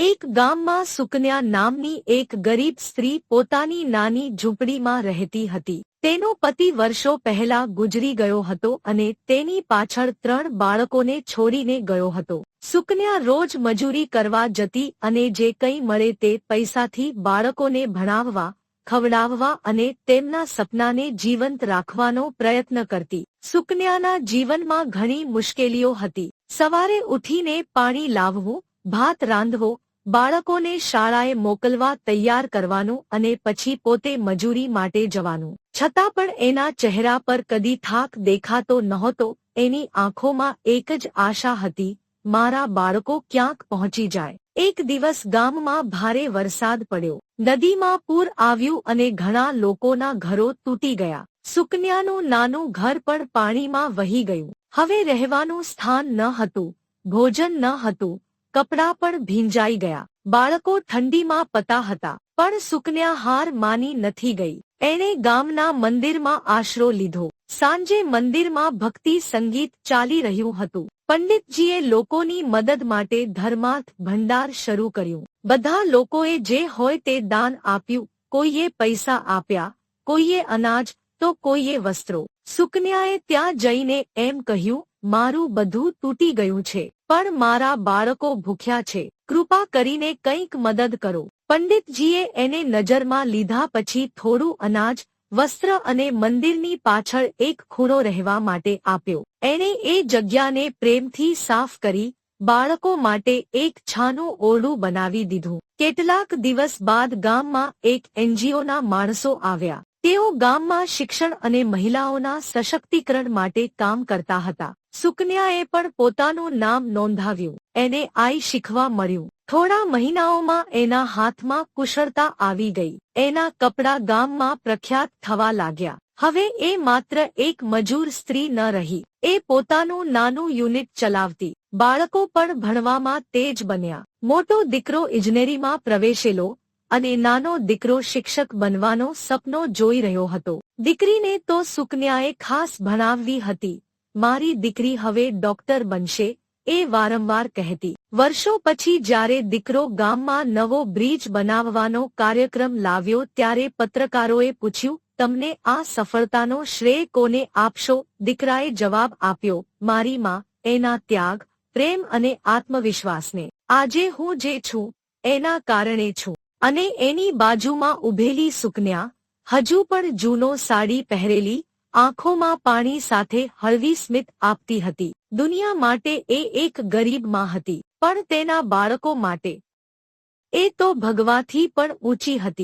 એક ગામમાં સુકન્યા નામની એક ગરીબ સ્ત્રી પોતાની નાની ઝૂંપડીમાં રહેતી હતી. તેનો પતિ વર્ષો પહેલા ગુજરી ગયો હતો અને તેની પાછળ ત્રણ બાળકોને છોડીને ગયો હતો. સુકન્યા રોજ મજૂરી કરવા જતી અને જે કંઈ મળે તે પૈસાથી બાળકોને ભણાવવા, ખવડાવવા અને તેમના સપનાને જીવંત રાખવાનો પ્રયત્ન કરતી. સુકન્યાના જીવનમાં ઘણી મુશ્કેલીઓ હતી. સવારે ઉઠીને પાણી લાવવું, ભાત રાંધવો બાળકોને શાળાએ મોકલવા તૈયાર કરવાનું અને પછી પોતે મજૂરી માટે જવાનું. છતાં પણ એના ચહેરા પર કદી થાક દેખાતો નહોતો, એની આંખોમાં એક જ આશા હતી, મારા બાળકો ક્યાંક પહોંચી જાય. એક દિવસ ગામમાં ભારે વરસાદ પડ્યો. નદીમાં પૂર આવ્યું અને ઘણા લોકોના ઘરો તૂટી ગયા. સુકન્યાનું નાનું ઘર પણ પાણીમાં વહી ગયું. હવે રહેવાનું સ્થાન ન હતું, ભોજન ન હતું કપડાં પણ ભીંજાઈ ગયા. બાળકો ઠંડીમાં પતા હતા, પણ સુકન્યા હાર માની નથી ગઈ. એણે ગામના મંદિરમાં આશરો લીધો. સાંજે મંદિરમાં ભક્તિ સંગીત ચાલી રહ્યું હતું. પંડિતજીએ લોકોની મદદ માટે ધર્માર્થ ભંડાર શરૂ કર્યું. બધા લોકોએ જે હોય તે દાન આપ્યું. કોઈએ પૈસા આપ્યા, કોઈએ અનાજ, તો કોઈએ વસ્ત્રો. સુકન્યાએ ત્યાં જઈને એમ કહ્યું મારું બધું તૂટી ગયું છે, પણ મારા બાળકો ભૂખ્યા છે. કૃપા કરીને કંઈક મદદ કરો. પંડિતજીએ એને નજરમાં લીધા પછી થોડું અનાજ, વસ્ત્ર અને મંદિરની પાછળ એક ખૂણો રહેવા માટે આપ્યો. એણે એ જગ્યાને પ્રેમથી સાફ કરી, બાળકો માટે એક છાનું ઓરડું બનાવી દીધું. કેટલાક દિવસ બાદ ગામમાં એક એનજીઓના માણસો આવ્યા. તેઓ ગામમાં શિક્ષણ અને મહિલાઓના સશક્તિકરણ માટે કામ કરતા હતા. સુકન્યાએ પણ પોતાનું નામ નોંધાવ્યું. એને આઈ શીખવા મળ્યું. થોડા મહિનાઓમાં એના હાથમાં કુશળતા આવી ગઈ. એના કપડા ગામમાં પ્રખ્યાત થવા લાગ્યા. હવે એ માત્ર એક મજૂર સ્ત્રી ન રહી. એ પોતાનું નાનું યુનિટ ચલાવતી. બાળકો પણ ભણવામાં તેજ બન્યા. મોટો દીકરો ઇજનેરીમાં પ્રવેશેલો. અને નાનો દીકરો શિક્ષક બનવાનો સપનો જોઈ રહ્યો હતો. દીકરીને તો સુકન્યાએ ખાસ ભણાવવી હતી. મારી દીકરી હવે ડોક્ટર બનશે, એ વારંવાર કહેતી. વર્ષો પછી જ્યારે દીકરો ગામમાં નવો બ્રિજ બનાવવાનો કાર્યક્રમ લાવ્યો ત્યારે પત્રકારોએ પૂછ્યું, તમને આ સફળતાનો શ્રેય કોને આપશો? દીકરાએ જવાબ આપ્યો, મારી માં, એના ત્યાગ, પ્રેમ અને આત્મવિશ્વાસને. આજે હું જે છું, એના કારણે છું. અને એની બાજુમાં ઉભેલી સુકન્યા, હજુ પણ જૂનો સાડી પહેરેલી, આંખોમાં પાણી સાથે હળવી સ્મિત આપતી હતી. દુનિયા માટે એ એક ગરીબમાં હતી, પણ તેના બાળકો માટે એ તો ભગવાથી પણ ઊંચી હતી.